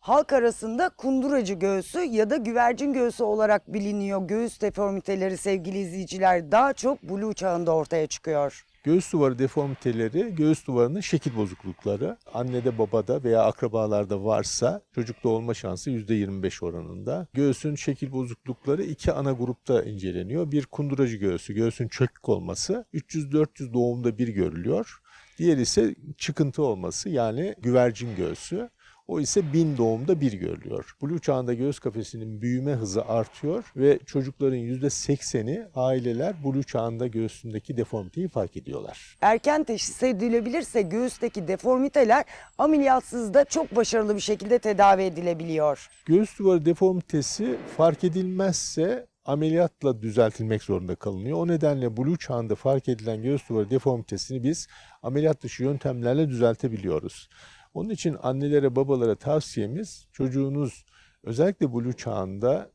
halk arasında kunduracı göğsü ya da güvercin göğsü olarak biliniyor. Göğüs deformiteleri sevgili izleyiciler daha çok Blue çağında ortaya çıkıyor. Göğüs duvarı deformiteleri, göğüs duvarının şekil bozuklukları. Annede, babada veya akrabalarda varsa çocukta olma şansı %25 oranında. Göğsün şekil bozuklukları iki ana grupta inceleniyor. Bir kunduracı göğsü, göğsün çökük olması 300-400 doğumda bir görülüyor. Diğeri ise çıkıntı olması yani güvercin göğsü. O ise bin doğumda bir görülüyor. Blue çağında göğüs kafesinin büyüme hızı artıyor ve çocukların %80'i aileler Blue çağında göğsündeki deformiteyi fark ediyorlar. Erken teşhis edilebilirse göğüsteki deformiteler ameliyatsız da çok başarılı bir şekilde tedavi edilebiliyor. Göğüs duvarı deformitesi fark edilmezse ameliyatla düzeltilmek zorunda kalınıyor. O nedenle Blue çağında fark edilen göğüs duvarı deformitesini biz ameliyat dışı yöntemlerle düzeltebiliyoruz. Onun için annelere babalara tavsiyemiz çocuğunuz özellikle Blue çağında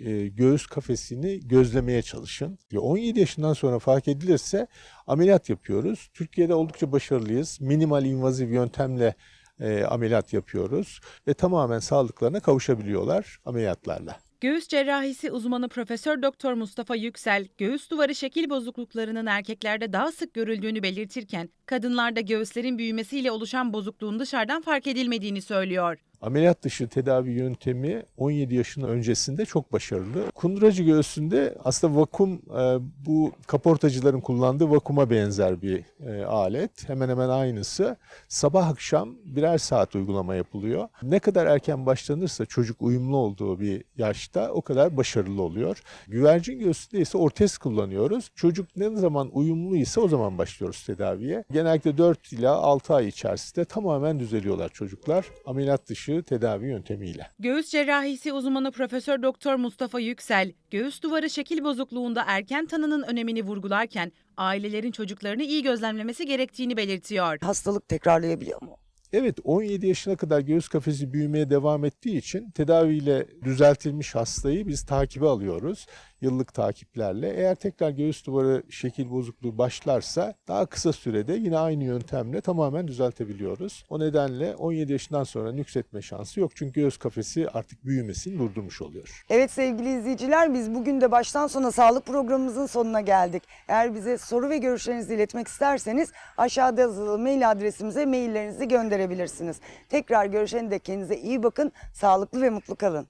e, göğüs kafesini gözlemeye çalışın. Ve 17 yaşından sonra fark edilirse ameliyat yapıyoruz. Türkiye'de oldukça başarılıyız. Minimal invaziv yöntemle e, ameliyat yapıyoruz ve tamamen sağlıklarına kavuşabiliyorlar ameliyatlarla. Göğüs cerrahisi uzmanı Profesör Doktor Mustafa Yüksel, göğüs duvarı şekil bozukluklarının erkeklerde daha sık görüldüğünü belirtirken, kadınlarda göğüslerin büyümesiyle oluşan bozukluğun dışarıdan fark edilmediğini söylüyor. Ameliyat dışı tedavi yöntemi 17 yaşının öncesinde çok başarılı. Kunduracı göğsünde aslında vakum e, bu kaportacıların kullandığı vakuma benzer bir e, alet. Hemen hemen aynısı. Sabah akşam birer saat uygulama yapılıyor. Ne kadar erken başlanırsa çocuk uyumlu olduğu bir yaşta o kadar başarılı oluyor. Güvercin göğsünde ise ortez kullanıyoruz. Çocuk ne zaman uyumlu ise o zaman başlıyoruz tedaviye. Genellikle 4 ila 6 ay içerisinde tamamen düzeliyorlar çocuklar. Ameliyat dışı tedavi yöntemiyle. Göğüs cerrahisi uzmanı Profesör Doktor Mustafa Yüksel, göğüs duvarı şekil bozukluğunda erken tanının önemini vurgularken, ailelerin çocuklarını iyi gözlemlemesi gerektiğini belirtiyor. Hastalık tekrarlayabiliyor mu? Evet 17 yaşına kadar göğüs kafesi büyümeye devam ettiği için tedaviyle düzeltilmiş hastayı biz takibe alıyoruz. Yıllık takiplerle. Eğer tekrar göğüs duvarı şekil bozukluğu başlarsa daha kısa sürede yine aynı yöntemle tamamen düzeltebiliyoruz. O nedenle 17 yaşından sonra nüksetme şansı yok. Çünkü göğüs kafesi artık büyümesini durdurmuş oluyor. Evet sevgili izleyiciler biz bugün de baştan sona sağlık programımızın sonuna geldik. Eğer bize soru ve görüşlerinizi iletmek isterseniz aşağıda yazılı mail adresimize maillerinizi gönderebilirsiniz. Tekrar görüşene dek kendinize iyi bakın, sağlıklı ve mutlu kalın.